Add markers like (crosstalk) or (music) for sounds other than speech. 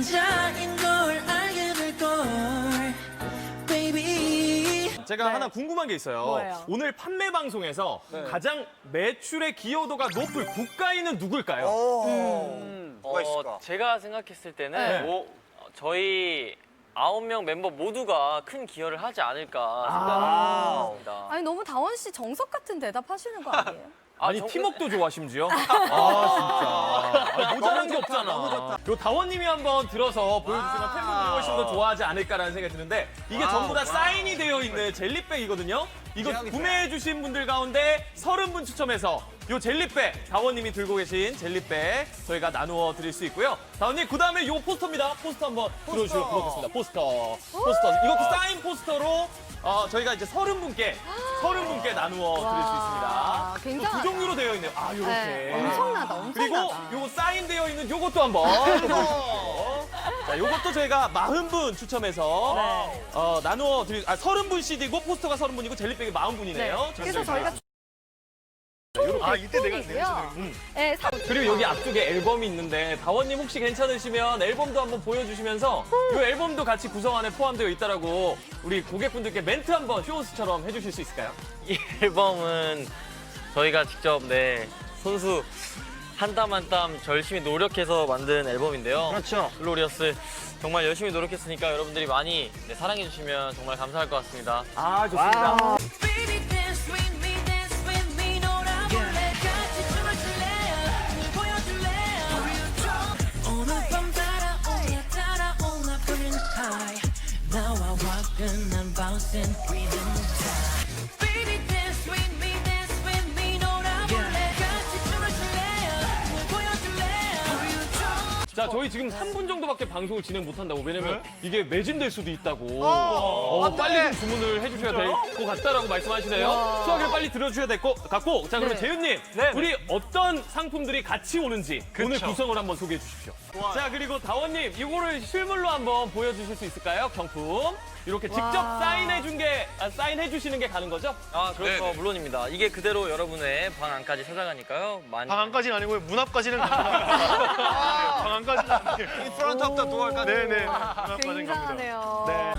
남자인 걸 알게 될걸 baby 제가 네. 하나 궁금한 게 있어요. 뭐예요? 오늘 판매 방송에서 가장 매출의 기여도가 높을 국가인은 누굴까요? 뭐가 있을까? 어, 제가 생각했을 때는 네. 뭐, 어, 저희 아홉 명 멤버 모두가 큰 기여를 하지 않을까 생각합니다. 아니 너무 다원 씨 정석 같은 대답 하시는 거 아니에요? 아니 정- 팀워크도 좋아 심지어. (laughs) 아 진짜. 아, 모자란 게 없잖아. 요 다원님이 한번 들어서 보여주시면 팬분들이 훨씬 더 좋아하지 않을까라는 생각이 드는데 이게 전부 다 사인이 되어 있는 젤리백이거든요. 이거 구매해주신 분들 가운데 30분 추첨해서 요 젤리백 다원님이 들고 계신 젤리백 저희가 나누어 드릴 수 있고요. 다원님 그 다음에 요 포스터입니다. 포스터 한번 들어주시면 고맙겠습니다. 포스터. 포스터. 이것도 사인 포스터로 어, 저희가 이제 30분께 30분께 나누어 드릴 수 있습니다. 굉장하다. 두 종류로 되어 있네요. 아, 요렇게. 네, 엄청나다, 그리고 엄청나다. 요거 사인되어 있는 요것도 한번 보여주시고. 자, 요것도 저희가 40분 추첨해서 네. 어, 나누어 드릴, 아, 30분 CD고 포스터가 30분이고 젤리백이 40분이네요. 네. 그래서 저희가 아 이때 내가 총이고요. 음. 네, 사- 그리고 여기 앞쪽에 앨범이 있는데 다원님 혹시 괜찮으시면 앨범도 한번 보여주시면서 이 앨범도 같이 구성 안에 포함되어 있다라고 우리 고객분들께 멘트 한번 쇼호스처럼 해주실 수 있을까요? 이 앨범은 저희가 직접 네 손수 한 땀 한 땀 열심히 노력해서 만든 앨범인데요. 그렇죠. 글로리어스 정말 열심히 노력했으니까 여러분들이 많이 네, 사랑해 주시면 정말 감사할 것 같습니다. 아 좋습니다. Baby dance with me dance with me 놀아볼래 같이 춤을 출래 춤을 보여줄래 오늘 밤 따라올라 따라올라 burning high 나와 화끈한 bouncing rhythm time 자, 저희 지금 3분 정도밖에 방송을 진행 못 한다고. 왜냐면 이게 매진될 수도 있다고. 어, 빨리 좀 주문을 해주셔야 될 것 같다라고 말씀하시네요. 수화기를 빨리 들어주셔야 될 것 같고. 자, 그러면 네. 재윤님. 우리 어떤 상품들이 같이 오는지 오늘 구성을 한번 소개해 주십시오. 자, 그리고 다원님. 이거를 실물로 한번 보여주실 수 있을까요? 경품. 이렇게 직접 와. 사인해 준 게, 아, 사인해 주시는 게 가는 거죠? 아 그렇죠 물론입니다. 이게 그대로 여러분의 방 안까지 찾아가니까요. 많이 방 안까지는 아니고 문 앞까지는 (laughs) 아니에 요. 프런트 업더 도어까지. 네네. 갑니다. 굉장하네요. 네.